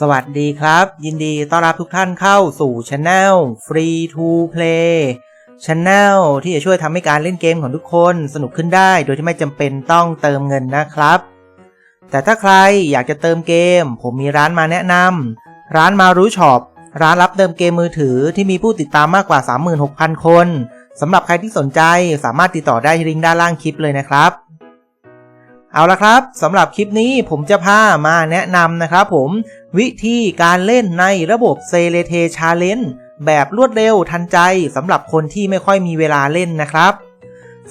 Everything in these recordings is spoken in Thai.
สวัสดีครับ ยินดีต้อนรับทุกท่านเข้าสู่ช anel Free to Play Channel ที่จะช่วยทำให้การเล่นเกมของทุกคนสนุกขึ้นได้ โดยที่ไม่จำเป็นต้องเติมเงินนะครับ แต่ถ้าใครอยากจะเติมเกม ผมมีร้านมาแนะนำร้านมารู้ช็อปร้านรับเติมเกมมือถือที่มีผู้ติดตามมากกว่า 36,000 คนสำหรับใครที่สนใจสามารถติดต่อได้ที่ลิงก์ด้านล่างคลิปเลยนะครับ เอาละครับสำหรับคลิปนี้ผมจะพามาแนะนำนะครับผม วิธีการเล่นในระบบเซเลเทชาเลนแบบรวดเร็วทันใจสำหรับคนที่ไม่ค่อยมีเวลาเล่นนะครับ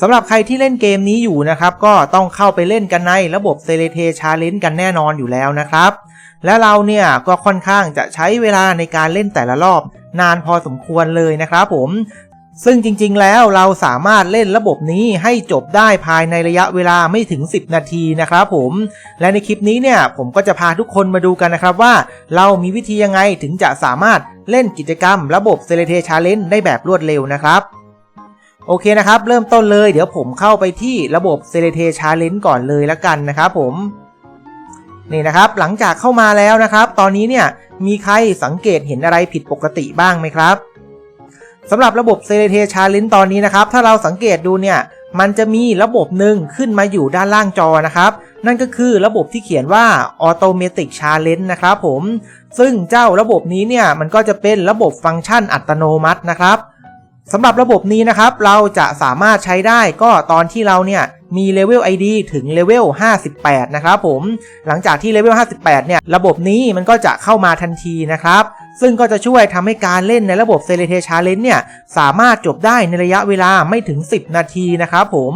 สำหรับใครที่เล่นเกมนี้อยู่นะครับ ก็ต้องเข้าไปเล่นกันในระบบเซเลเทชาเลนกันแน่นอนอยู่แล้วนะครับ และเราเนี่ยก็ค่อนข้างจะใช้เวลาในการเล่นแต่ละรอบนานพอสมควรเลยนะครับผม ซึ่งจริงๆ แล้วเราสามารถเล่นระบบนี้ให้จบได้ภายในระยะเวลาไม่ถึง 10 นาทีนะครับผม และในคลิปนี้เนี่ยผมก็จะพาทุกคนมาดูกันนะครับว่า เรามีวิธียังไงถึงจะสามารถเล่นกิจกรรมระบบเซเลเทชาเลนได้แบบรวดเร็วนะครับโอเคนะครับ เริ่มต้นเลยเดี๋ยวผมเข้าไปที่ระบบเซเลเทชาเลนก่อนเลยละกันนะครับผมนี่นะครับหลังจากเข้ามาแล้วนะครับ ตอนนี้เนี่ยมีใครสังเกตเห็นอะไรผิดปกติบ้างไหมครับ สำหรับระบบเซเลเทชาลินตอนนี้นะครับ ถ้าเราสังเกตดูเนี่ย มันจะมีระบบหนึ่งขึ้นมาอยู่ด้านล่างจอนะครับ นั่นก็คือระบบที่เขียนว่า Automatic Challenge นะครับผม ซึ่งเจ้าระบบนี้เนี่ย มันก็จะเป็นระบบฟังก์ชันอัตโนมัตินะครับสำหรับระบบนี้นะครับ เราจะสามารถใช้ได้ก็ตอนที่เราเนี่ย มีเลเวล ID ถึงเลเวล 58 นะครับผม หลังจากที่เลเวล 58 เนี่ย ระบบนี้มันก็จะเข้ามาทันทีนะครับ ซึ่งก็จะช่วยทำให้การเล่นในระบบ c e l e t a Challenge เนี่ย สามารถจบได้ในระยะเวลาไม่ถึง 10 นาทีนะครับผม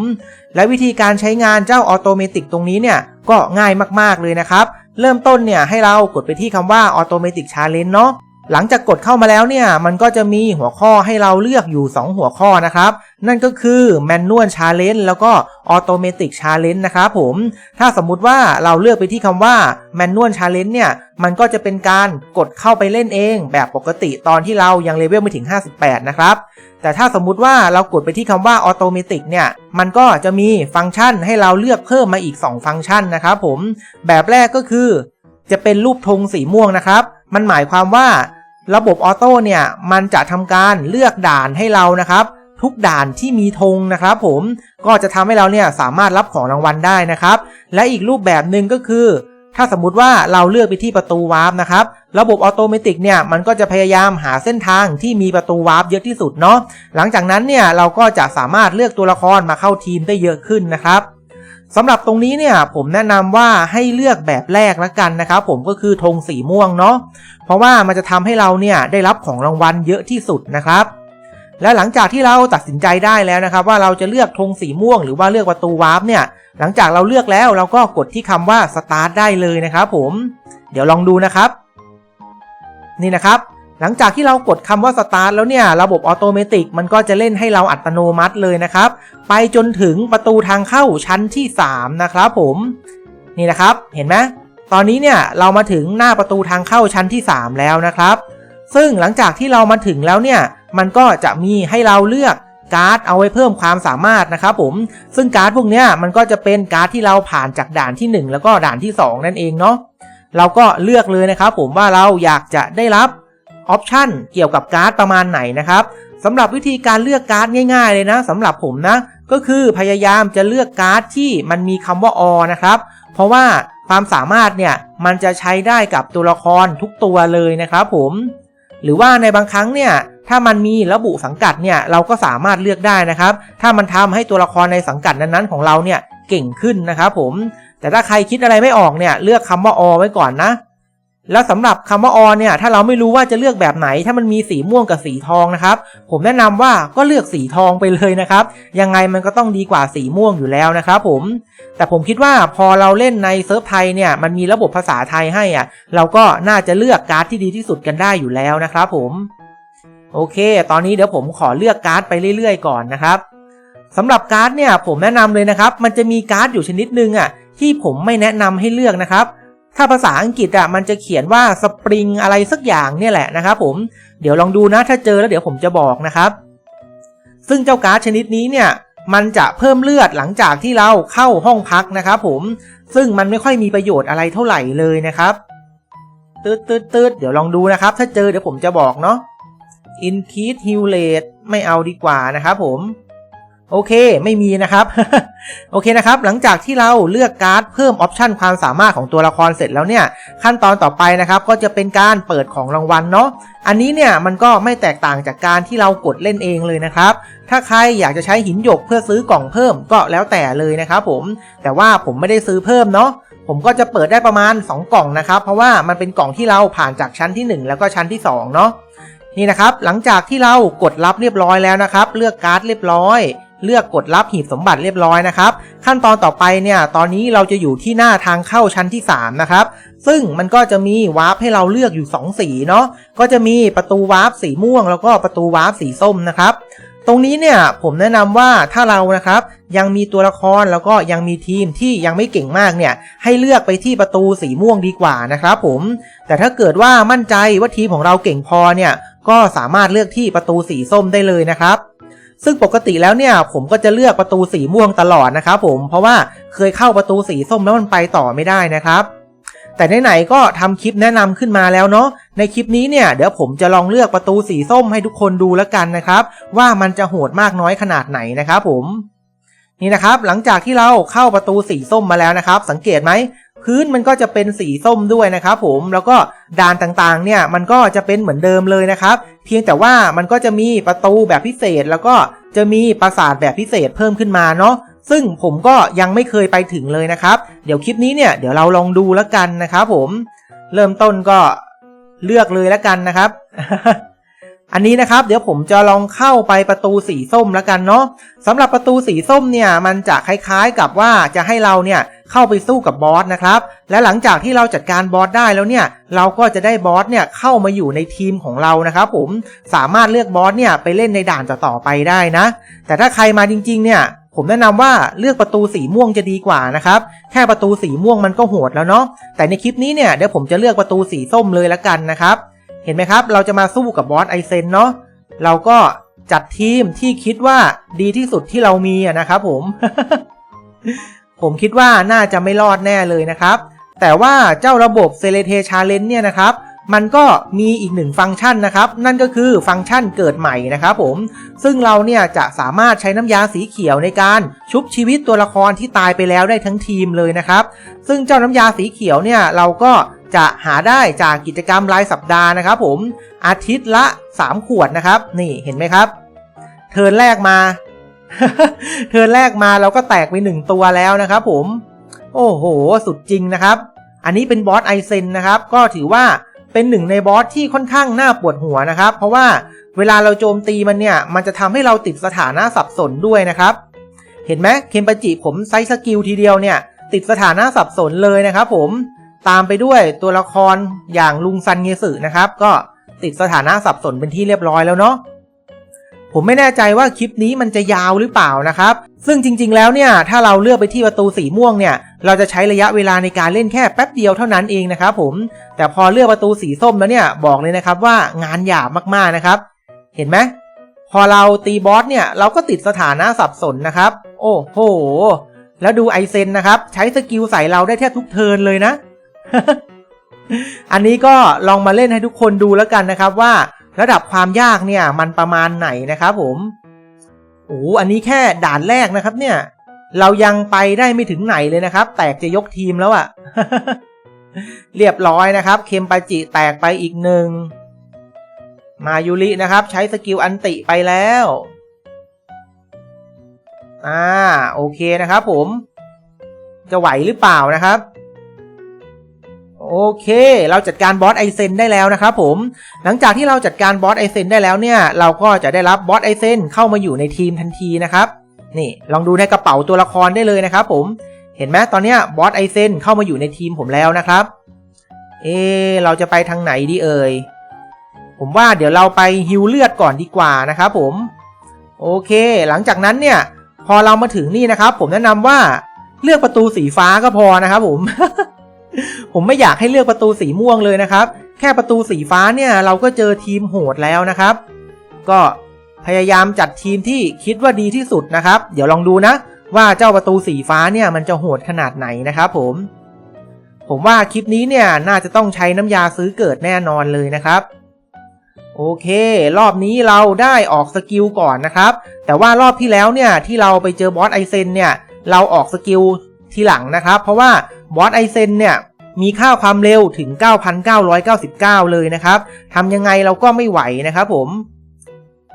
และวิธีการใช้งานเจ้าออโตเมติกตรงนี้เนี่ย ก็ง่ายมากๆเลยนะครับ เริ่มต้นเนี่ยให้เรากดไปที่คำว่า Automatic Challenge เนาะ หลังจากกดเข้ามาแล้วเนี่ยมันก็จะมีหัวข้อให้เราเลือกอยู่ 2 หัวข้อนะครับ นั่นก็คือ Manual Challenge แล้วก็ Automatic Challenge นะครับผม ถ้าสมมุติว่าเราเลือกไปที่คำว่า Manual Challenge เนี่ยมันก็จะเป็นการกดเข้าไปเล่นเองแบบปกติตอนที่เรายังเลเวลไม่ถึง 58 นะครับแต่ถ้าสมมุติว่าเรากดไปที่คำว่า Automatic เนี่ย มันก็จะมีฟังก์ชันให้เราเลือกเพิ่มมาอีก 2 ฟังก์ชันนะครับผม แบบแรกก็คือ จะเป็นรูปธงสีม่วงนะครับ มันหมายความว่า ระบบออโต้เนี่ยมันจะทำการเลือกด่านให้เรานะครับ ทุกด่านที่มีธงนะครับผมก็จะทำให้เราเนี่ยสามารถรับของรางวัลได้นะครับ และอีกรูปแบบหนึ่งก็คือ ถ้าสมมุติว่าเราเลือกไปที่ประตูวาร์ปนะครับระบบออโตเมติกเนี่ยมันก็จะพยายามหาเส้นทางที่มีประตูวาร์ปเยอะที่สุดเนาะหลังจากนั้นเนี่ยเราก็จะสามารถเลือกตัวละครมาเข้าทีมได้เยอะขึ้นนะครับ สำหรับตรงนี้เนี่ยผมแนะนำว่าให้เลือกแบบแรกละกันนะครับผมก็คือธงสีม่วงเนาะเพราะว่ามันจะทำให้เราเนี่ยได้รับของรางวัลเยอะที่สุดนะครับและหลังจากที่เราตัดสินใจได้แล้วนะครับ ว่าเราจะเลือกธงสีม่วงหรือว่าเลือกประตูวาร์ปเนี่ย หลังจากเราเลือกแล้วเราก็กดที่คำว่าสตาร์ทได้เลยนะครับผม เดี๋ยวลองดูนะครับ นี่นะครับ หลังจากที่เรากดคำว่าสตาร์ทแล้วเนี่ย ระบบออโตเมติกมันก็จะเล่นให้เราอัตโนมัติเลยนะครับ ไปจนถึงประตูทางเข้าชั้นที่ 3 นะครับผมนี่นะครับเห็นไหมตอนนี้เนี่ยเรามาถึงหน้าประตูทางเข้าชั้นที่ 3 แล้วนะครับ ซึ่งหลังจากที่เรามาถึงแล้วเนี่ยมันก็จะมีให้เราเลือกการ์ดเอาไว้เพิ่มความสามารถนะครับผมซึ่งการ์ดพวกนี้มันก็จะเป็นการ์ดที่เราผ่านจากด่านที่ 1 แล้วก็ด่านที่ 2 นั่นเองเนาะเราก็เลือกเลยนะครับผมว่าเราอยากจะได้รับ ออปชันเกี่ยวกับการ์ดประมาณไหนนะครับสำหรับวิธีการเลือกการ์ดง่าย ๆ เลยนะสำหรับผมนะ ก็คือพยายามจะเลือกการ์ดที่มันมีคำว่าอนะครับ เพราะว่าความสามารถเนี่ยมันจะใช้ได้กับตัวละครทุกตัวเลยนะครับผม หรือว่าในบางครั้งเนี่ยถ้ามันมีระบุสังกัดเนี่ยเราก็สามารถเลือกได้นะครับ ถ้ามันทำให้ตัวละครในสังกัดนั้นๆของเราเนี่ยเก่งขึ้นนะครับผมแต่ถ้าใครคิดอะไรไม่ออกเนี่ยเลือกคำว่าอไว้ก่อนนะ แล้วสำหรับคำว่าออนเนี่ยถ้าเราไม่รู้ว่าจะเลือกแบบไหน ถ้ามันมีสีม่วงกับสีทองนะครับ ผมแนะนำว่าก็เลือกสีทองไปเลยนะครับ ยังไงมันก็ต้องดีกว่าสีม่วงอยู่แล้วนะครับผม แต่ผมคิดว่าพอเราเล่นในเซิร์ฟไทยเนี่ยมันมีระบบภาษาไทยให้อะ เราก็น่าจะเลือกการ์ดที่ดีที่สุดกันได้อยู่แล้วนะครับผม โอเค ตอนนี้เดี๋ยวผมขอเลือกการ์ดไปเรื่อยๆ ก่อนนะครับสำหรับการ์ดเนี่ยผมแนะนำเลยนะครับ มันจะมีการ์ดอยู่ชนิดนึงอะที่ผมไม่แนะนำให้เลือกนะครับ ถ้าภาษาอังกฤษอะมันจะเขียนว่าสปริงอะไรสักอย่างเนี่ยแหละนะครับผมเดี๋ยวลองดูนะถ้าเจอแล้วเดี๋ยวผมจะบอกนะครับ ซึ่งเจ้าการ์ดชนิดนี้เนี่ยมันจะเพิ่มเลือดหลังจากที่เราเข้าห้องพักนะครับผมซึ่งมันไม่ค่อยมีประโยชน์อะไรเท่าไหร่เลยนะครับตืดตืดตืดเดี๋ยวลองดูนะครับ ถ้าเจอเดี๋ยวผมจะบอกเนาะ increase heal rate ไม่เอาดีกว่านะครับผม โอเค ไม่มีนะครับ โอเคนะครับ หลังจากที่เราเลือกการ์ดเพิ่มออปชันความสามารถของตัวละครเสร็จแล้วเนี่ย ขั้นตอนต่อไปนะครับ ก็จะเป็นการเปิดของรางวัลเนาะอันนี้เนี่ยมันก็ไม่แตกต่างจากการที่เรากดเล่นเองเลยนะครับ ถ้าใครอยากจะใช้หินหยกเพื่อซื้อกล่องเพิ่มก็แล้วแต่เลยนะครับผม แต่ว่าผมไม่ได้ซื้อเพิ่มเนาะผมก็จะเปิดได้ประมาณ 2 กล่องนะครับ เพราะว่ามันเป็นกล่องที่เราผ่านจากชั้นที่ 1 แล้วก็ชั้นที่ 2 เนาะนี่นะครับ หลังจากที่เรากดรับเรียบร้อยแล้วนะครับ เลือกการ์ดเรียบร้อย เลือกกดรับหีบสมบัติเรียบร้อยนะครับ ขั้นตอนต่อไปเนี่ย ตอนนี้เราจะอยู่ที่หน้าทางเข้าชั้นที่ 3 นะครับ ซึ่งมันก็จะมีวาร์ปให้เราเลือกอยู่ 2 สีเนาะก็จะมีประตูวาร์ปสีม่วง แล้วก็ประตูวาร์ปสีส้มนะครับ ตรงนี้เนี่ยผมแนะนำว่าถ้าเรานะครับยังมีตัวละครแล้วก็ยังมีทีมที่ยังไม่เก่งมากเนี่ย ให้เลือกไปที่ประตูสีม่วงดีกว่านะครับผม แต่ถ้าเกิดว่ามั่นใจว่าทีมของเราเก่งพอเนี่ยก็สามารถเลือกที่ประตูสีส้มได้เลยนะครับ ซึ่งปกติแล้วเนี่ยผมก็จะเลือกประตูสีม่วงตลอดนะครับผมเพราะว่าเคยเข้าประตูสีส้มแล้วมันไปต่อไม่ได้นะครับ แต่ไหนๆก็ทำคลิปแนะนำขึ้นมาแล้วเนาะในคลิปนี้เนี่ยเดี๋ยวผมจะลองเลือกประตูสีส้มให้ทุกคนดูแล้วกันนะครับ ว่ามันจะโหดมากน้อยขนาดไหนนะครับผมนี่นะครับหลังจากที่เราเข้าประตูสีส้มมาแล้วนะครับ สังเกตไหมพื้นมันก็จะเป็นสีส้มด้วยนะครับผมแล้วก็ด่านต่างๆเนี่ยมันก็จะเป็นเหมือนเดิมเลยนะครับ เพียงแต่ว่ามันก็จะมีประตูแบบพิเศษแล้วก็จะมีปราสาทแบบพิเศษเพิ่มขึ้นมาเนาะซึ่งผมก็ยังไม่เคยไปถึงเลยนะครับ เดี๋ยวคลิปนี้เนี่ยเดี๋ยวเราลองดูแล้วกันนะครับผม เริ่มต้นก็เลือกเลยแล้วกันนะครับ อันนี้นะครับเดี๋ยวผมจะลองเข้าไปประตูสีส้มแล้วกันเนาะสำหรับประตูสีส้มเนี่ยมันจะคล้ายๆกับว่าจะให้เราเนี่ยเข้าไปสู้กับบอสนะครับ และหลังจากที่เราจัดการบอสได้แล้วเนี่ยเราก็จะได้บอสเนี่ยเข้ามาอยู่ในทีมของเรานะครับผมสามารถเลือกบอสเนี่ยไปเล่นในด่านต่อๆไปได้นะ แต่ถ้าใครมาจริง ๆเนี่ยผมแนะนำว่าเลือกประตูสีม่วงจะดีกว่านะครับ แค่ประตูสีม่วงมันก็โหดแล้วเนาะแต่ในคลิปนี้เนี่ยเดี๋ยวผมจะเลือกประตูสีส้มเลยละกันนะครับ เห็นไหมครับ เราจะมาสู้กับบอสไอเซนเนาะเราก็จัดทีมที่คิดว่าดีที่สุดที่เรามีอะนะครับผม ผมคิดว่าน่าจะไม่รอดแน่เลยนะครับ แต่ว่าเจ้าระบบเซเลเทชาเลนเนี่ยนะครับ มันก็มีอีกหนึ่งฟังก์ชันนะครับ นั่นก็คือฟังก์ชันเกิดใหม่นะครับผม ซึ่งเราเนี่ยจะสามารถใช้น้ำยาสีเขียวในการชุบชีวิตตัวละครที่ตายไปแล้วได้ทั้งทีมเลยนะครับ ซึ่งเจ้าน้ำยาสีเขียวเนี่ยเราก็ จะหาได้จากกิจกรรมรายสัปดาห์นะครับผมอาทิตย์ละ 3 ขวดนะครับ นี่เห็นไหมครับ เทิร์นแรกมา เทิร์นแรกมาเราก็แตกไปหนึ่งตัวแล้วนะครับผม โอ้โห สุดจริงนะครับ อันนี้เป็นบอสไอเซนนะครับ ก็ถือว่าเป็นหนึ่งในบอสที่ค่อนข้างน่าปวดหัวนะครับ เพราะว่าเวลาเราโจมตีมันเนี่ย มันจะทำให้เราติดสถานะสับสนด้วยนะครับ เห็นไหมเคนปจิผมไซส์สกิลทีเดียวเนี่ย ติดสถานะสับสนเลยนะครับผม ตามไปด้วยตัวละครอย่างลุงซันเงสึนะครับ ก็ติดสถานะสับสนเป็นที่เรียบร้อยแล้วเนาะผมไม่แน่ใจว่าคลิปนี้มันจะยาวหรือเปล่านะครับ ซึ่งจริง ๆ แล้วเนี่ย ถ้าเราเลือกไปที่ประตูสีม่วงเนี่ย เราจะใช้ระยะเวลาในการเล่นแค่แป๊บเดียวเท่านั้นเองนะครับผม แต่พอเลือกประตูสีส้มแล้วเนี่ย บอกเลยนะครับว่างานหยาบมากๆนะครับ เห็นไหม พอเราตีบอสเนี่ย เราก็ติดสถานะสับสนนะครับ โอ้โห แล้วดูไอเซนนะครับ ใช้สกิลใส่เราได้แทบทุกเทินเลยนะ อันนี้ก็ลองมาเล่นให้ทุกคนดูแล้วกันนะครับว่าระดับความยากเนี่ยมันประมาณไหนนะครับผมโอ้อันนี้แค่ด่านแรกนะครับเนี่ย เรายังไปได้ไม่ถึงไหนเลยนะครับ แตกจะยกทีมแล้วอะ่ะ เรียบร้อยนะครับ เคมปาจิแตกไปอีกหนึ่ง มายูรินะครับ ใช้สกิลอันติไปแล้ว อ่า โอเคนะครับผม จะไหวหรือเปล่านะครับ โอเค เราจัดการบอสไอเซนได้แล้วนะครับผม หลังจากที่เราจัดการบอสไอเซนได้แล้วเนี่ย เราก็จะได้รับบอสไอเซนเข้ามาอยู่ในทีมทันทีนะครับ นี่ ลองดูในกระเป๋าตัวละครได้เลยนะครับผม เห็นไหมตอนนี้บอสไอเซนเข้ามาอยู่ในทีมผมแล้วนะครับ เอ เราจะไปทางไหนดีเอ่ย ผมว่าเดี๋ยวเราไปฮิวเลือดก่อนดีกว่านะครับผม โอเค หลังจากนั้นเนี่ย พอเรามาถึงนี่นะครับ ผมแนะนำว่าเลือกประตูสีฟ้าก็พอนะครับผม ผมไม่อยากให้เลือกประตูสีม่วงเลยนะครับ แค่ประตูสีฟ้าเนี่ยเราก็เจอทีมโหดแล้วนะครับ ก็พยายามจัดทีมที่คิดว่าดีที่สุดนะครับ เดี๋ยวลองดูนะ ว่าเจ้าประตูสีฟ้าเนี่ยมันจะโหดขนาดไหนนะครับผม ผมว่าคลิปนี้เนี่ยน่าจะต้องใช้น้ำยาซื้อเกิดแน่นอนเลยนะครับโอเค รอบนี้เราได้ออกสกิลก่อนนะครับ แต่ว่ารอบที่แล้วเนี่ยที่เราไปเจอบอสไอเซนเนี่ย เราออกสกิล ทีหลังนะครับ เพราะว่าบอสไอเซนเนี่ยมีค่าความเร็วถึง 9,999 เลยนะครับทำยังไงเราก็ไม่ไหวนะครับผม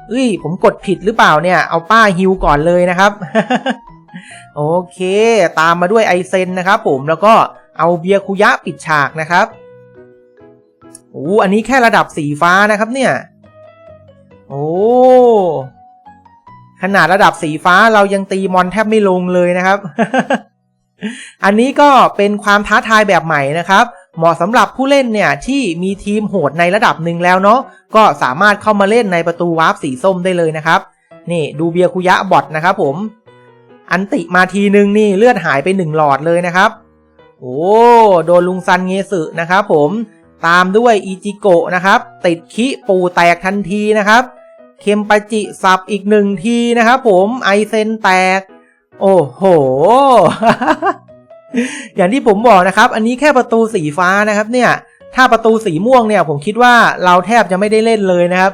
เอ้ย ผมกดผิดหรือเปล่าเนี่ย เอาป้าฮิวก่อนเลยนะครับ โอเค ตามมาด้วยไอเซนนะครับผมแล้วก็เอาเบียคุยะปิดฉากนะครับโอ้อันนี้แค่ระดับสีฟ้านะครับเนี่ย โอ้ขนาดระดับสีฟ้าเรายังตีมอนแทบไม่ลงเลยนะครับ อันนี้ก็เป็นความท้าทายแบบใหม่นะครับ เหมาะสำหรับผู้เล่นเนี่ยที่มีทีมโหดในระดับหนึ่งแล้วเนาะก็สามารถเข้ามาเล่นในประตูวาร์ปสีส้มได้เลยนะครับ นี่ดูเบียคุยะบอทนะครับผม อันติมาทีนึงนี่เลือดหายไปหนึ่งหลอดเลยนะครับ โอ้โดนลุงซันเงสึนะครับผมตามด้วยอิจิโกะนะครับ ติดคิปูแตกทันทีนะครับ เคมปาจิสับอีกหนึ่งทีนะครับผมไอเซนแตก โอ้โห อย่างที่ผมบอกนะครับ อันนี้แค่ประตูสีฟ้านะครับ เนี่ย ถ้าประตูสีม่วงเนี่ย ผมคิดว่าเราแทบจะไม่ได้เล่นเลยนะครับ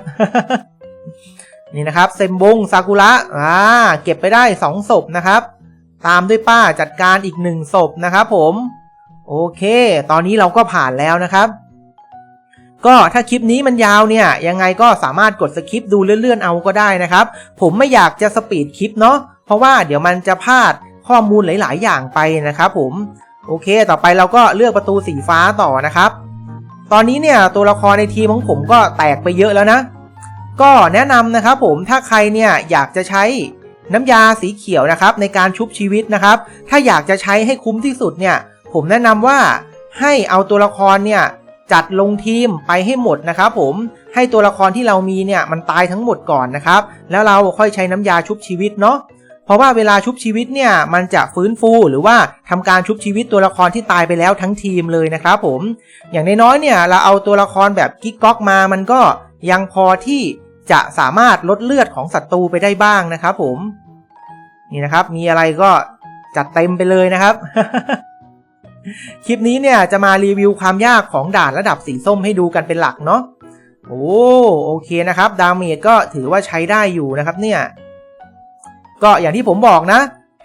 นี่นะครับเซมบงซากุระอ่าเก็บไปได้สองศพนะครับ ตามด้วยป้าจัดการอีกหนึ่งศพนะครับผม โอเค ตอนนี้เราก็ผ่านแล้วนะครับก็ถ้าคลิปนี้มันยาวเนี่ยยังไงก็สามารถกดสคิปดูเลื่อนๆเอาก็ได้นะครับ ผมไม่อยากจะสปีดคลิปเนาะ เพราะว่าเดี๋ยวมันจะพลาดข้อมูลหลาย ๆ อย่างไปนะครับผม โอเค ต่อไปเราก็เลือกประตูสีฟ้าต่อนะครับ ตอนนี้เนี่ยตัวละครในทีมของผมก็แตกไปเยอะแล้วนะ ก็แนะนำนะครับผมถ้าใครเนี่ยอยากจะใช้น้ำยาสีเขียวนะครับในการชุบชีวิตนะครับ ถ้าอยากจะใช้ให้คุ้มที่สุดเนี่ยผมแนะนำว่าให้เอาตัวละครเนี่ยจัดลงทีมไปให้หมดนะครับผมให้ตัวละครที่เรามีเนี่ยมันตายทั้งหมดก่อนนะครับ แล้วเราค่อยใช้น้ำยาชุบชีวิตเนาะ เพราะว่าเวลาชุบชีวิตเนี่ยมันจะฟื้นฟูหรือว่าทำการชุบชีวิตตัวละครที่ตายไปแล้วทั้งทีมเลยนะครับผม อย่างน้อยๆเนี่ยเราเอาตัวละครแบบกิ๊กก๊อกมา มันก็ยังพอที่จะสามารถลดเลือดของศัตรูไปได้บ้างนะครับผมนี่นะครับมีอะไรก็จัดเต็มไปเลยนะครับ คลิปนี้เนี่ยจะมารีวิวความยากของด่านระดับสีส้มให้ดูกันเป็นหลักเนาะโอ้โอเคนะครับ ดาเมจก็ถือว่าใช้ได้อยู่นะครับเนี่ย ก็อย่างที่ผมบอกนะ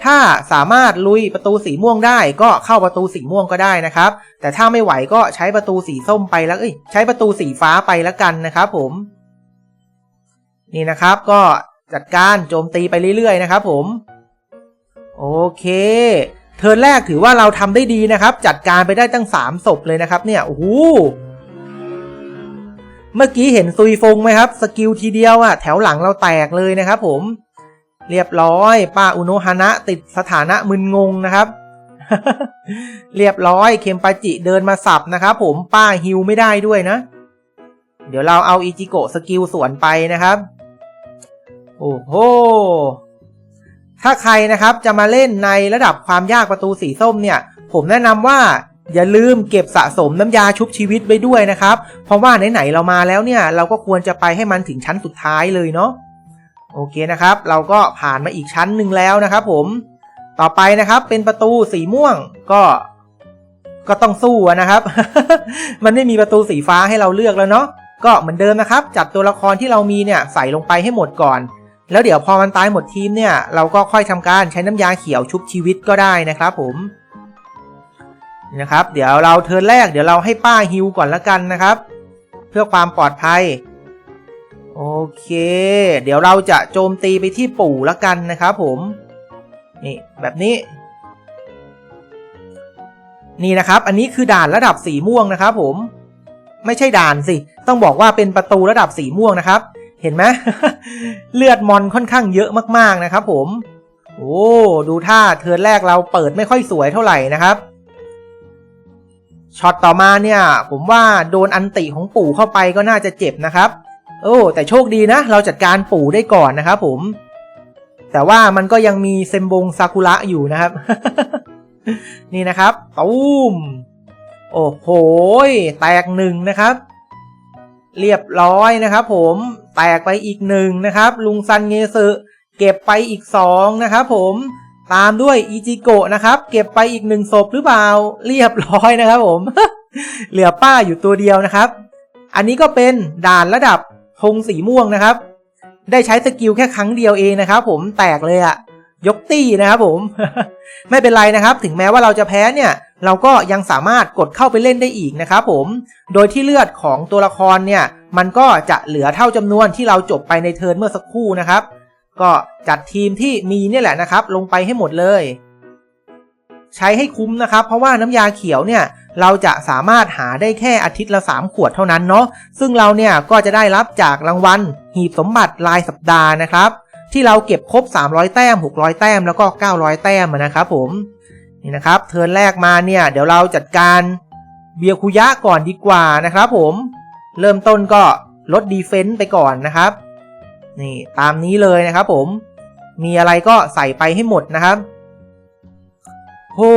ถ้าสามารถลุยประตูสีม่วงได้ก็เข้าประตูสีม่วงก็ได้นะครับ แต่ถ้าไม่ไหวก็ใช้ประตูสีส้มไปแล้วเอ้ยใช้ประตูสีฟ้าไปแล้วกันนะครับผมนี่นะครับก็จัดการโจมตีไปเรื่อยๆนะครับผม โอเค เทิร์นแรกถือว่าเราทำได้ดีนะครับ จัดการไปได้ตั้งสามศพเลยนะครับ เนี่ยโอ้โหเมื่อกี้เห็นซุยฟงไหมครับ สกิลทีเดียวอะแถวหลังเราแตกเลยนะครับผม เรียบร้อย ป้าอุโนฮานะติดสถานะมึนงงนะครับ เรียบร้อยเคมปาจิเดินมาสับนะครับผมป้าฮิวไม่ได้ด้วยนะ เดี๋ยวเราเอาอิจิโกะสกิลสวนไปนะครับ โอ้โหถ้าใครนะครับจะมาเล่นในระดับความยากประตูสีส้มเนี่ย ผมแนะนำว่าอย่าลืมเก็บสะสมน้ำยาชุบชีวิตไว้ด้วยนะครับ เพราะว่าไหนๆเรามาแล้วเนี่ย เราก็ควรจะไปให้มันถึงชั้นสุดท้ายเลยเนาะ โอเคนะครับ เราก็ผ่านมาอีกชั้นหนึ่งแล้วนะครับผมต่อไปนะครับเป็นประตูสีม่วงก็ก็ต้องสู้นะครับ มันไม่มีประตูสีฟ้าให้เราเลือกแล้วเนาะก็เหมือนเดิมนะครับ จัดตัวละครที่เรามีเนี่ยใส่ลงไปให้หมดก่อน แล้วเดี๋ยวพอมันตายหมดทีมเนี่ยเราก็ค่อยทำการใช้น้ำยาเขียวชุบชีวิตก็ได้นะครับผมนี่นะครับ เดี๋ยวเราเทิร์นแรกเดี๋ยวเราให้ป้าฮิวก่อนละกันนะครับ เพื่อความปลอดภัย โอเค เดี๋ยวเราจะโจมตีไปที่ปู่ละกันนะครับผม นี่แบบนี้ นี่นะครับ อันนี้คือด่านระดับสีม่วงนะครับผม ไม่ใช่ด่านสิ ต้องบอกว่าเป็นประตูระดับสีม่วงนะครับ เห็นไหมเลือดมอนค่อนข้างเยอะมากๆนะครับผม โอ้ ดูท่าเทิร์นแรกเราเปิดไม่ค่อยสวยเท่าไหร่นะครับช็อตต่อมาเนี่ย ผมว่าโดนอันติของปู่เข้าไปก็น่าจะเจ็บนะครับ โอ้แต่โชคดีนะ เราจัดการปู่ได้ก่อนนะครับผม แต่ว่ามันก็ยังมีเซมบงซากุระอยู่นะครับ นี่นะครับตูมโอ้โหแตกหนึ่งนะครับ เรียบร้อยนะครับ ผมแตกไปอีกหนึ่งนะครับ ลุงซันเงสึเก็บไปอีกสองนะครับ ผมตามด้วยอิจิโกะนะครับ เก็บไปอีกหนึ่งศพหรือเปล่าเรียบร้อยนะครับ ผม เหลือป้าอยู่ตัวเดียวนะครับ อันนี้ก็เป็นด่านระดับ ธงสีม่วงนะครับ ได้ใช้สกิลแค่ครั้งเดียวเองนะครับผมแตกเลยอะยกตี้นะครับผม ไม่เป็นไรนะครับ ถึงแม้ว่าเราจะแพ้เนี่ย เราก็ยังสามารถกดเข้าไปเล่นได้อีกนะครับผม โดยที่เลือดของตัวละครเนี่ย มันก็จะเหลือเท่าจำนวนที่เราจบไปในเทิร์นเมื่อสักครู่นะครับ ก็จัดทีมที่มีเนี่ยแหละนะครับ ลงไปให้หมดเลย ใช้ให้คุ้มนะครับ เพราะว่าน้ำยาเขียวเนี่ยเราจะสามารถหาได้แค่อาทิตย์ละ 3 ขวดเท่านั้นเนาะซึ่งเราเนี่ยก็จะได้รับจากรางวัลหีบสมบัติรายสัปดาห์นะครับ ที่เราเก็บครบ 300 แต้ม 600 แต้มแล้วก็ 900 แต้มนะครับผมนี่นะครับเทิร์นแรกมาเนี่ยเดี๋ยวเราจัดการเบียคุยะก่อนดีกว่านะครับผมเริ่มต้นก็ลดดีเฟนต์ไปก่อนนะครับนี่ตามนี้เลยนะครับผมมีอะไรก็ใส่ไปให้หมดนะครับ โอ้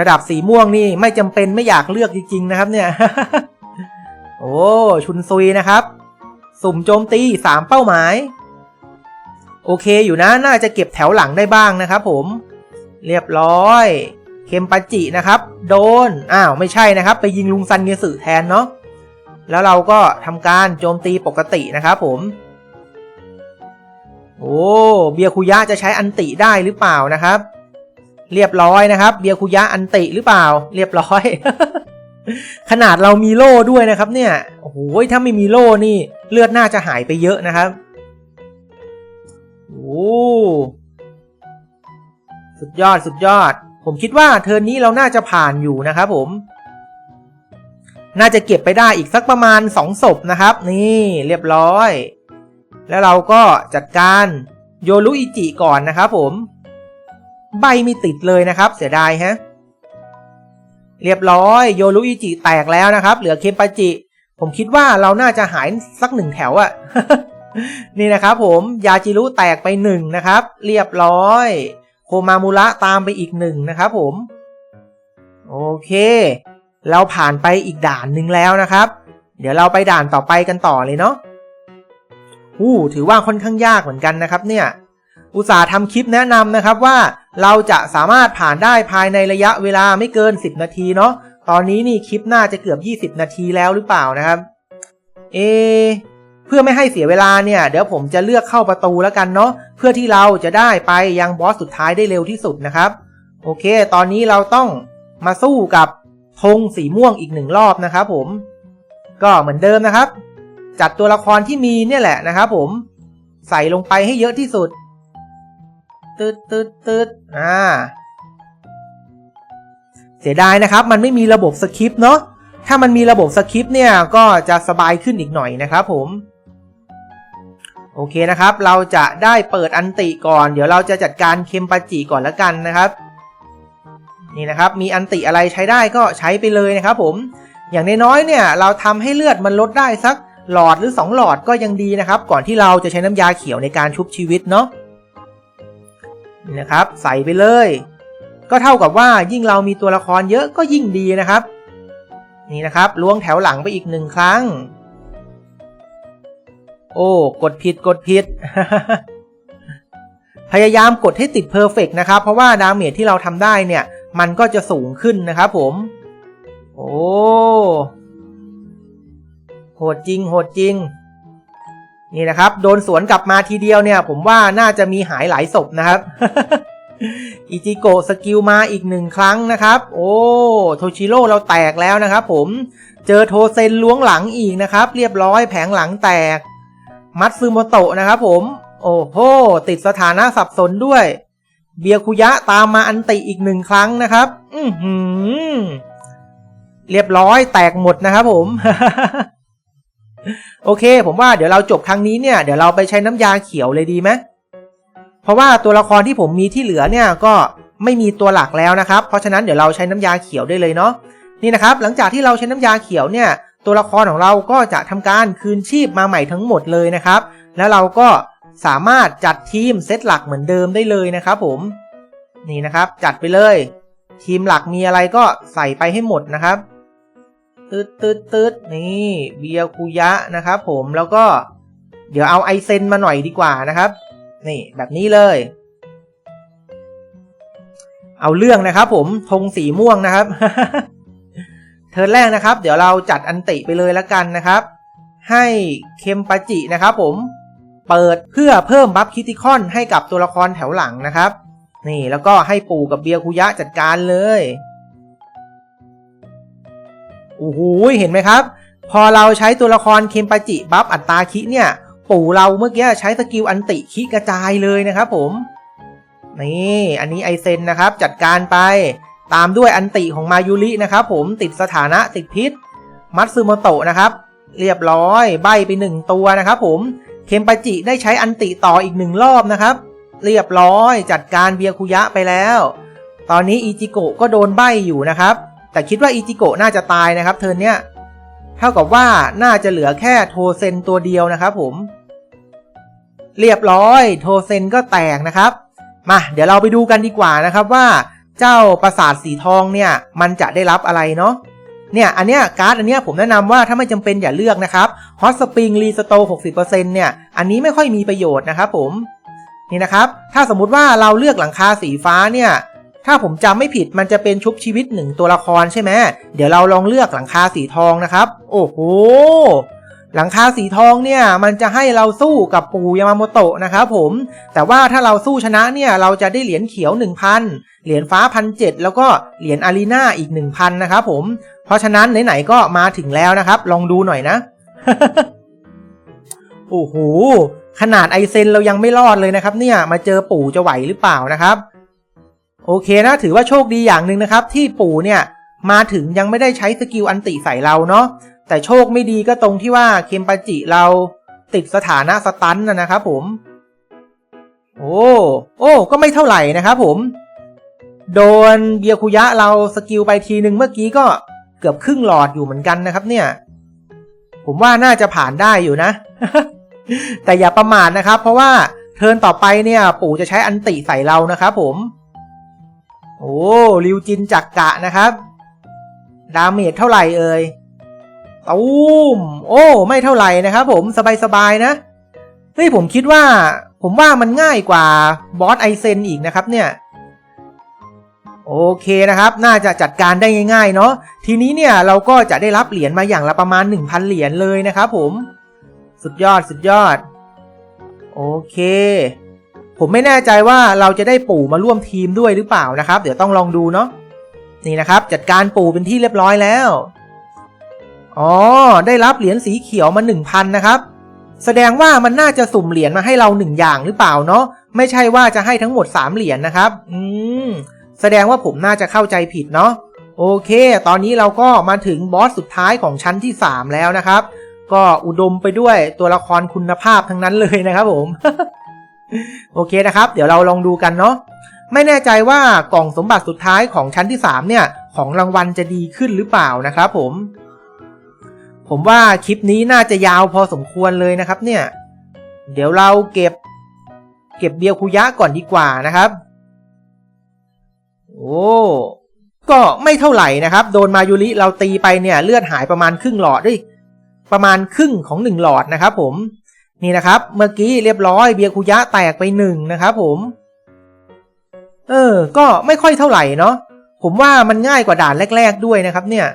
ระดับสีม่วงนี่ไม่จำเป็นไม่อยากเลือกจริงๆนะครับเนี่ย โอ้ ชุนซุยนะครับ สุ่มโจมตีสามเป้าหมาย โอเคอยู่นะ น่าจะเก็บแถวหลังได้บ้างนะครับผม เรียบร้อย เคมปัจจินะครับ โดน อ้าว ไม่ใช่นะครับ ไปยิงลุงซันเงสึแทนเนาะ แล้วเราก็ทำการโจมตีปกตินะครับผม โอ้ เบียคุยะจะใช้อันติได้หรือเปล่านะครับ เรียบร้อยนะครับ เบียคุยะอันติหรือเปล่า เรียบร้อย ขนาดเรามีโล่ด้วยนะครับ เนี่ยโอ้โหถ้าไม่มีโล่นี่ เลือดน่าจะหายไปเยอะนะครับโอ้สุดยอดสุดยอด ผมคิดว่าเทิร์นนี้เราน่าจะผ่านอยู่นะครับผม น่าจะเก็บไปได้อีกสักประมาณสองศพนะครับ นี่เรียบร้อย แล้วเราก็จัดการโยรุอิจิก่อนนะครับผม ใบมีติดเลยนะครับ เสียดายฮะ เรียบร้อยโยรุอิจิแตกแล้วนะครับ เหลือเคมปาจิ ผมคิดว่าเราน่าจะหายสักหนึ่งแถวอะนี่นะครับผมยาจิรุแตกไปหนึ่งนะครับ เรียบร้อย โคมามุระตามไปอีกหนึ่งนะครับผม โอเค เราผ่านไปอีกด่านหนึ่งแล้วนะครับ เดี๋ยวเราไปด่านต่อไปกันต่อเลยเนาะอู้ถือว่าค่อนข้างยากเหมือนกันนะครับเนี่ย อุตสาห์ทำคลิปแนะนำนะครับว่าเราจะสามารถผ่านได้ภายในระยะเวลาไม่เกิน 10 นาทีเนาะตอนนี้นี่คลิปน่าจะเกือบ 20 นาทีแล้วหรือเปล่านะครับ เอ เพื่อไม่ให้เสียเวลาเนี่ย เดี๋ยวผมจะเลือกเข้าประตูแล้วกันเนาะเพื่อที่เราจะได้ไปยังบอสสุดท้ายได้เร็วที่สุดนะครับ โอเค ตอนนี้เราต้องมาสู้กับธงสีม่วงอีกหนึ่งรอบนะครับผม ก็เหมือนเดิมนะครับ จัดตัวละครที่มีเนี่ยแหละนะครับผม ใส่ลงไปให้เยอะที่สุด ตืดตืดตืดอ่า เสียดายนะครับ มันไม่มีระบบสคริปต์เนาะ ถ้ามันมีระบบสคริปต์เนี่ย ก็จะสบายขึ้นอีกหน่อยนะครับผม โอเคนะครับ เราจะได้เปิดอันติก่อน เดี๋ยวเราจะจัดการเคมปาจิก่อนละกันนะครับ นี่นะครับ มีอันติอะไรใช้ได้ก็ใช้ไปเลยนะครับผม อย่างน้อยๆเนี่ย เราทำให้เลือดมันลดได้สักหลอดหรือ 2 หลอดก็ยังดีนะครับ ก่อนที่เราจะใช้น้ำยาเขียวในการชุบชีวิตเนาะ นะครับ ใส่ไปเลย ก็เท่ากับว่ายิ่งเรามีตัวละครเยอะก็ยิ่งดีนะครับ นี่นะครับล้วงแถวหลังไปอีกหนึ่งครั้ง โอ้กดผิดกดผิด พยายามกดให้ติดเพอร์เฟกนะครับ เพราะว่าดาเมจที่เราทำได้เนี่ย มันก็จะสูงขึ้นนะครับผม โอ้โหดจริงโหดจริง นี่นะครับ โดนสวนกลับมาทีเดียวเนี่ย ผมว่าน่าจะมีหายหลายศพนะครับ อิจิโกะสกิลมาอีกหนึ่งครั้งนะครับ โอ้โทชิโร่เราแตกแล้วนะครับผมเจอโทเซนล้วงหลังอีกนะครับ เรียบร้อยแผงหลังแตก มัตซึโมโตะนะครับผม โอ้โห ติดสถานะสับสนด้วย เบียคุยะตามมาอันติอีกหนึ่งครั้งนะครับ อือหือ เรียบร้อยแตกหมดนะครับผม โอเค ผมว่าเดี๋ยวเราจบครั้งนี้เนี่ยเดี๋ยวเราไปใช้น้ำยาเขียวเลยดีไหมเพราะว่าตัวละครที่ผมมีที่เหลือเนี่ยก็ไม่มีตัวหลักแล้วนะครับ เพราะฉะนั้นเดี๋ยวเราใช้น้ำยาเขียวได้เลยเนาะนี่นะครับ หลังจากที่เราใช้น้ำยาเขียวเนี่ย ตัวละครของเราก็จะทำการคืนชีพมาใหม่ทั้งหมดเลยนะครับ แล้วเราก็สามารถจัดทีมเซตหลักเหมือนเดิมได้เลยนะครับ ผมนี่นะครับ จัดไปเลย ทีมหลักมีอะไรก็ใส่ไปให้หมดนะครับ ตืดตืดตืดนี่เบียคุยะนะครับผมแล้วก็เดี๋ยวเอาไอเซนมาหน่อยดีกว่านะครับ นี่แบบนี้เลย เอาเรื่องนะครับผมธงสีม่วงนะครับ เทิร์นแรกนะครับ เดี๋ยวเราจัดอันติไปเลยละกันนะครับ ให้เคมปาจินะครับผมเปิดเพื่อเพิ่มบัฟคิติคอนให้กับตัวละครแถวหลังนะครับ นี่แล้วก็ให้ปู่กับเบียคุยะจัดการเลย โอ้โหเห็นไหมครับ พอเราใช้ตัวละครเคมปาจิบัฟอัตราคิเนี่ย ปู่เราเมื่อกี้ใช้สกิลอันติคิกระจายเลยนะครับผม นี่อันนี้ไอเซนนะครับจัดการไป ตามด้วยอันติของมายุรินะครับผมติดสถานะติดพิษ มัตสึโมโตะนะครับ เรียบร้อยใบไปหนึ่งตัวนะครับผมเคมปาจิได้ใช้อันติต่ออีกหนึ่งรอบนะครับ เรียบร้อยจัดการเบียคุยะไปแล้ว ตอนนี้อิจิโกะก็โดนใบอยู่นะครับ แต่คิดว่าอิจิโกะน่าจะตายนะครับ เทิร์นเนี้ยเท่ากับว่าน่าจะเหลือแค่โทเซนตัวเดียวนะครับผม เรียบร้อยโทเซนก็แตกนะครับ มาเดี๋ยวเราไปดูกันดีกว่านะครับว่าเจ้าปราสาทสีทองเนี่ยมันจะได้รับอะไรเนาะเนี่ย อันเนี้ยการ์ดอันเนี้ยผมแนะนำว่าถ้าไม่จำเป็นอย่าเลือกนะครับฮอตสปริงรีสโต60%เนี่ย อันนี้ไม่ค่อยมีประโยชน์นะครับผม นี่นะครับ ถ้าสมมุติว่าเราเลือกหลังคาสีฟ้าเนี่ย ถ้าผมจำไม่ผิดมันจะเป็นชุบชีวิตหนึ่งตัวละครใช่ไหมเดี๋ยวเราลองเลือกหลังคาสีทองนะครับ โอ้โหหลังคาสีทองเนี่ยมันจะให้เราสู้กับปู่ยามาโมโตะนะครับผม แต่ว่าถ้าเราสู้ชนะเนี่ยเราจะได้เหรียญเขียว 1,000 เหรียญฟ้าพันเแล้วก็เหรียญอารีนาอีก 1,000 นะครับผม เพราะฉะนั้นไหนๆก็มาถึงแล้วนะครับ ลองดูหน่อยนะ โอ้โห ขนาดไอเซนเรายังไม่รอดเลยนะครับ เนี่ยมาเจอปู่จะไหวหรือเปล่านะครับ โอเคนะถือว่าโชคดีอย่างหนึ่งนะครับ ที่ปู่เนี่ยมาถึงยังไม่ได้ใช้สกิลอันติใส่เราเนาะแต่โชคไม่ดีก็ตรงที่ว่าเคมปาจิเราติดสถานะสตันนะนะครับผม โอ้ โอ้ ก็ไม่เท่าไหร่นะครับผม โดนเบียคุยะเราสกิลไปทีหนึ่งเมื่อกี้ก็เกือบครึ่งหลอดอยู่เหมือนกันนะครับเนี่ย ผมว่าน่าจะผ่านได้อยู่นะ แต่อย่าประมาทนะครับ เพราะว่าเทิร์นต่อไปเนี่ย ปู่จะใช้อันติใส่เรานะครับผม โอ้ริวจินจักกะนะครับ ดาเมจเท่าไหร่เอ่ยตูมโอ้ ไม่เท่าไหร่นะครับผมสบายๆนะ เฮ้ย ผมคิดว่า ผมว่ามันง่ายกว่าบอสไอเซนอีกนะครับเนี่ย โอเคนะครับ น่าจะจัดการได้ง่ายๆเนาะทีนี้เนี่ยเราก็จะได้รับเหรียญมาอย่างละประมาณ 1,000 เหรียญเลยนะครับผม สุดยอดสุดยอด โอเค ผมไม่แน่ใจว่าเราจะได้ปู่มาร่วมทีมด้วยหรือเปล่านะครับ เดี๋ยวต้องลองดูเนาะนี่นะครับ จัดการปู่เป็นที่เรียบร้อยแล้วอ๋อได้รับเหรียญสีเขียวมา 1,000 นะครับ แสดงว่ามันน่าจะสุ่มเหรียญมาให้เราหนึ่งอย่างหรือเปล่าเนาะไม่ใช่ว่าจะให้ทั้งหมด 3 เหรียญนะครับ อืมแสดงว่าผมน่าจะเข้าใจผิดเนาะโอเค ตอนนี้เราก็มาถึงบอสสุดท้ายของชั้นที่ 3 แล้วนะครับ ก็อุดมไปด้วยตัวละครคุณภาพทั้งนั้นเลยนะครับผม โอเคนะครับ เดี๋ยวเราลองดูกันเนาะไม่แน่ใจว่ากล่องสมบัติสุดท้ายของชั้นที่ 3 เนี่ย ของรางวัลจะดีขึ้นหรือเปล่านะครับผม ผมว่าคลิปนี้น่าจะยาวพอสมควรเลยนะครับ เนี่ย เดี๋ยวเราเก็บ เก็บเบียร์คุยะก่อนดีกว่านะครับ โอ้ก็ไม่เท่าไหร่นะครับ โดนมายุริเราตีไปเนี่ย เลือดหายประมาณครึ่งหลอดด้วยประมาณครึ่งของหนึ่งหลอดนะครับผม นี่นะครับ เมื่อกี้เรียบร้อยเบียคุยะแตกไปหนึ่งนะครับผม เออ ก็ไม่ค่อยเท่าไหร่เนาะผมว่ามันง่ายกว่าด่านแรก ๆ ด้วยนะครับเนี่ย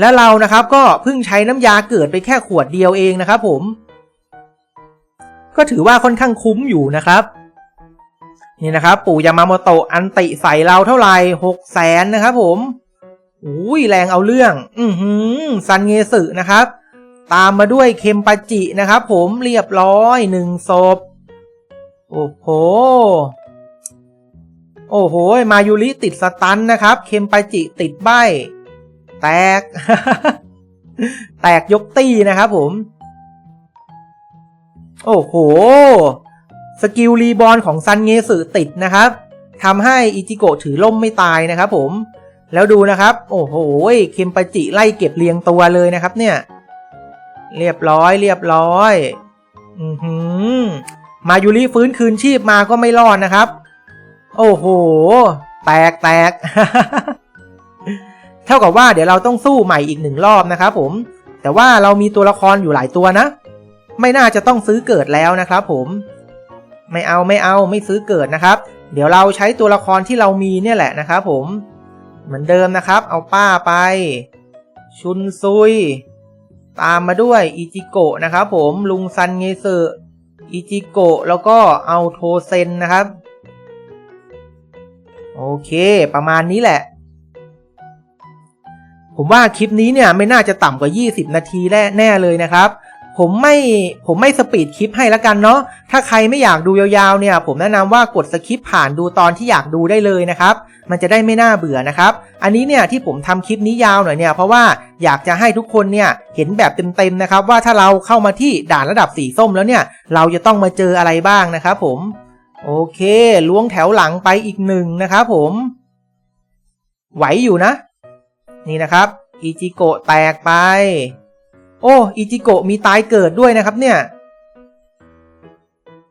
แล้วเรานะครับก็เพิ่งใช้น้ำยาเกิดไปแค่ขวดเดียวเองนะครับผม ก็ถือว่าค่อนข้างคุ้มอยู่นะครับนี่นะครับ ปู่ยามาโมโตะอันติใส่เราเท่าไหร่หกแสนนะครับผมอุ้ยแรงเอาเรื่อง อือหือซันเงสึนะครับ ตามมาด้วยเคมปาจินะครับผมเรียบร้อยหนึ่งศพ โอ้โห โอ้โห มายูริติดสตันนะครับ เคมปาจิติดใบ แตก แตกยกตี้นะครับผม โอ้โห สกิลรีบอลของซันเงสึติดนะครับทำให้อิจิโกะถือล่มไม่ตายนะครับผม แล้วดูนะครับ โอ้โห เคมปาจิไล่เก็บเรียงตัวเลยนะครับเนี่ย เรียบร้อยเรียบร้อย อือหือ มายูริฟื้นคืนชีพมาก็ไม่รอดนะครับ โอ้โห แตกแตก เท่ากับว่าเดี๋ยวเราต้องสู้ใหม่อีกหนึ่งรอบนะครับผม แต่ว่าเรามีตัวละครอยู่หลายตัวนะ ไม่น่าจะต้องซื้อเกิดแล้วนะครับผม ไม่เอาไม่เอาไม่ซื้อเกิดนะครับ เดี๋ยวเราใช้ตัวละครที่เรามีเนี่ยแหละนะครับผม เหมือนเดิมนะครับ เอาป้าไป ชุนซุย ตามมาด้วยอิจิโกะนะครับผมลุงซันเงเซอร์อิจิโกะแล้วก็เอาโทเซนนะครับ โอเคประมาณนี้แหละ ผมว่าคลิปนี้เนี่ยไม่น่าจะต่ำกว่า 20 นาทีแน่เลยนะครับ ผมไม่ผมไม่สปีดคลิปให้ล้วกันเนาะถ้าใครไม่อยากดูยาวๆเนี่ย ผมแนะนำว่ากดสคิปผ่านดูตอนที่อยากดูได้เลยนะครับ มันจะได้ไม่น่าเบื่อนะครับ อันนี้เนี่ยที่ผมทำคลิปนี้ยาวหน่อยเนี่ยเพราะว่าอยากจะให้ทุกคนเนี่ยเห็นแบบเต็มๆนะครับ ว่าถ้าเราเข้ามาที่ด่านระดับสีส้มแล้วเนี่ยเราจะต้องมาเจออะไรบ้างนะครับผมโอเคล้วงแถวหลังไปอีกหนึ่งนะครับผมไหวอยู่นะ นี่นะครับ อิจิโกะแตกไป โอ้อิจิโกะมีตายเกิดด้วยนะครับเนี่ย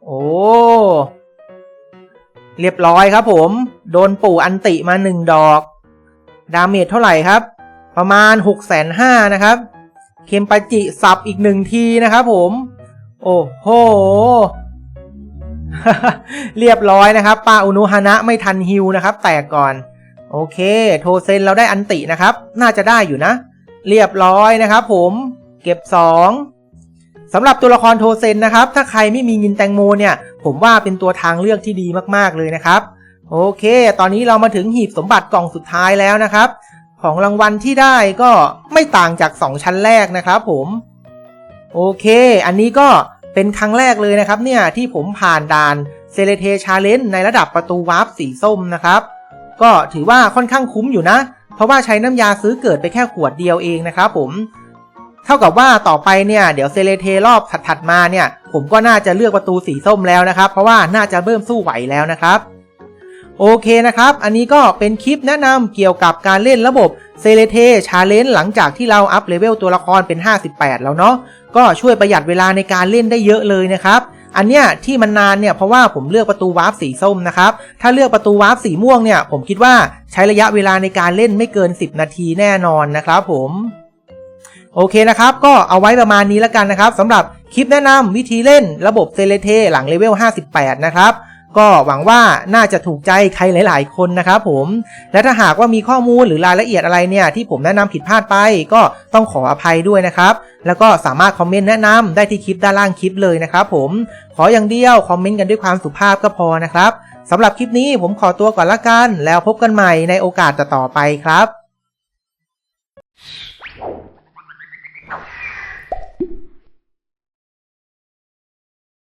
โอ้เรียบร้อยครับผม โดนปู่อันติมาหนึ่งดอก ดาเมจเท่าไหร่ครับ ประมาณ6กแสนห้านะครับ เคมปาจิสับอีกหนึ่งทีนะครับผม โอ้โห เรียบร้อยนะครับป้าอุนุฮานะไม่ทันฮิวนะครับ แตกก่อน โอเค โทเซนเราได้อันตินะครับ น่าจะได้อยู่นะ เรียบร้อยนะครับผม เก็บ 2สำหรับตัวละครโทเซนนะครับ ถ้าใครไม่มียินแตงโมเนี่ย ผมว่าเป็นตัวทางเลือกที่ดีมากๆเลยนะครับ โอเค ตอนนี้เรามาถึงหีบสมบัติกล่องสุดท้ายแล้วนะครับ ของรางวัลที่ได้ก็ไม่ต่างจาก 2 ชั้นแรกนะครับผม โอเค อันนี้ก็เป็นครั้งแรกเลยนะครับเนี่ยที่ผมผ่านด่านเซเลเทชาเลนในระดับประตูวาร์ปสีส้มนะครับ ก็ถือว่าค่อนข้างคุ้มอยู่นะ เพราะว่าใช้น้ำยาซื้อเกิดไปแค่ขวดเดียวเองนะครับผม ท่ากับว่าต่อไปเนี่ยเดี๋ยวเซเลเทรอบถัดๆมาเนี่ย ผมก็น่าจะเลือกประตูสีส้มแล้วนะครับ เพราะว่าน่าจะเริ่มสู้ไหวแล้วนะครับโอเคนะครับ อันนี้ก็เป็นคลิปแนะนำเกี่ยวกับการเล่นระบบเซเลเทชาเลนจ์หลังจากที่เราอัพเลเวลตัวละครเป็น 58 แล้วเนาะก็ช่วยประหยัดเวลาในการเล่นได้เยอะเลยนะครับอันเนี้ยที่มันนานเนี่ยเพราะว่าผมเลือกประตูวาร์ปสีส้มนะครับถ้าเลือกประตูวาร์ปสีม่วงเนี่ยผมคิดว่าใช้ระยะเวลาในการเล่นไม่เกิน 10 นาทีแน่นอนนะครับผม โอเคนะครับ ก็เอาไว้ประมาณนี้แล้วกันนะครับสำหรับคลิปแนะนำวิธีเล่นระบบเซเลเทหลังเลเวล 58 นะครับก็หวังว่าน่าจะถูกใจใครหลาย ๆ คนนะครับผม และถ้าหากว่ามีข้อมูลหรือรายละเอียดอะไรเนี่ยที่ผมแนะนำผิดพลาดไป ก็ต้องขออภัยด้วยนะครับ แล้วก็สามารถคอมเมนต์แนะนำได้ที่คลิปด้านล่างคลิปเลยนะครับผม ขออย่างเดียวคอมเมนต์กันด้วยความสุภาพก็พอนะครับสำหรับคลิปนี้ผมขอตัวก่อนละกัน แล้วพบกันใหม่ในโอกาสต่อๆไปครับ